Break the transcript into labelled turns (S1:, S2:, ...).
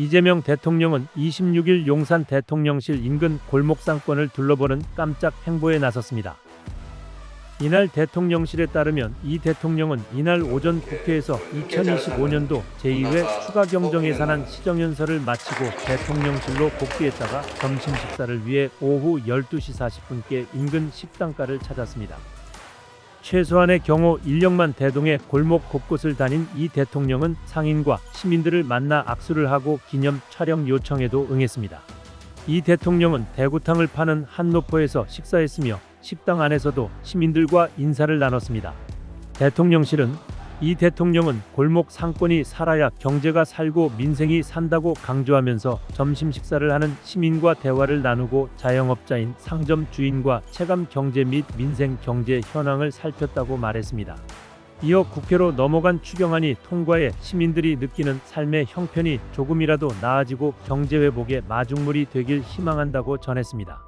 S1: 이재명 대통령은 26일 용산 대통령실 인근 골목 상권을 둘러보는 깜짝 행보에 나섰습니다. 이날 대통령실에 따르면 이 대통령은 이날 오전 국회에서 2025년도 제2회 추가 경정 예산안 시정연설을 마치고 대통령실로 복귀했다가 점심 식사를 위해 오후 12시 40분께 인근 식당가를 찾았습니다. 최소한의 경우 인력만 대동해 골목 곳곳을 다닌 이 대통령은 상인과 시민들을 만나 악수를 하고 기념 촬영 요청에도 응했습니다. 이 대통령은 대구탕을 파는 한노포에서 식사했으며 식당 안에서도 시민들과 인사를 나눴습니다. 대통령실은 이 대통령은 골목 상권이 살아야 경제가 살고 민생이 산다고 강조하면서 점심 식사를 하는 시민과 대화를 나누고 자영업자인 상점 주인과 체감 경제 및 민생 경제 현황을 살폈다고 말했습니다. 이어 국회로 넘어간 추경안이 통과해 시민들이 느끼는 삶의 형편이 조금이라도 나아지고 경제 회복의 마중물이 되길 희망한다고 전했습니다.